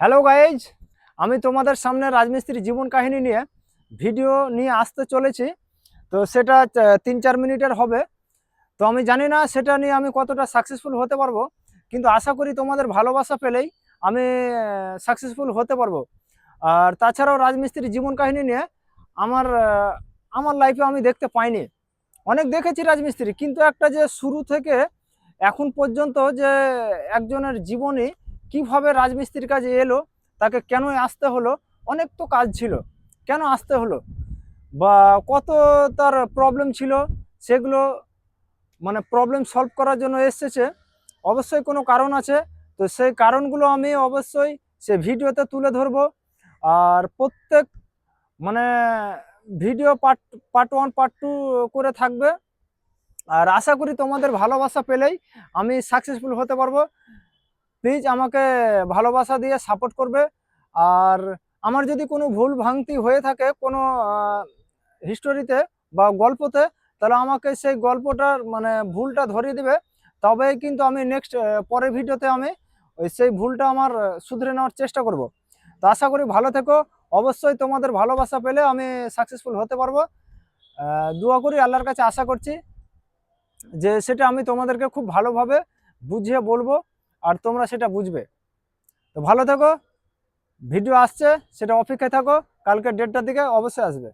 Hello guys আমি তোমাদের সামনে রাজমিস্ত্রির জীবন কাহিনী নিয়ে ভিডিও নিয়ে আসতে চলেছি। তো সেটা তিন চার মিনিটের হবে। তো আমি জানি না সেটা নিয়ে আমি কতটা সাকসেসফুল হতে পারব, কিন্তু আশা করি তোমাদের ভালোবাসা পেলেই আমি সাকসেসফুল হতে পারব। আর তাছাড়াও রাজমিস্ত্রির জীবন কাহিনী নিয়ে আমার আমার লাইফে আমি দেখতে পাইনি। অনেক দেখেছি রাজমিস্ত্রি, কিন্তু একটা যে শুরু থেকে এখন পর্যন্ত যে একজনের জীবনে কীভাবে রাজমিস্ত্রির কাজে এলো, তাকে কেন আসতে হলো, অনেক তো কাজ ছিল। কেন আসতে হলো? বা কত তার প্রবলেম ছিল, সেগুলো মানে প্রবলেম সলভ করার জন্য এসেছে। অবশ্যই কোনো কারণ আছে, তো সেই কারণগুলো আমি অবশ্যই সে ভিডিওতে তুলে ধরবো। আর প্রত্যেক মানে video part part one part two করে থাকবে। আর আশা করি তোমাদের ভালোবাসা পেলেই আমি সাকসেসফুল হতে পারব। প্লিজ আমাকে ভালোবাসা দিয়ে সাপোর্ট করবে। আর আমার যদি কোনো ভুল ভাঙতি হয়ে থাকে কোনো হিস্টোরিতে বা গল্পতে, তাহলে আমাকে সেই গল্পটার মানে ভুলটা ধরিয়ে দিবে। তবেই কিন্তু আমি নেক্সট পরের ভিডিওতে আমি ওই সেই ভুলটা আমার শুধরে নেওয়ার চেষ্টা করব। তো আশা করি ভালো থেকো। অবশ্যই তোমাদের ভালোবাসা পেলে আমি সাকসেসফুল হতে পারব। দোয়া করি আল্লাহর কাছে আশা করছি যে সেটা আমি তোমাদেরকে খুব ভালোভাবে বুঝিয়ে বলব। আর তোমরা সেটা বুঝবে। তো ভালো থাকো, ভিডিও আসছে, সেটা অপেক্ষায় থাকো কালকে ডেটটার দিকে অবশ্যই আসবে।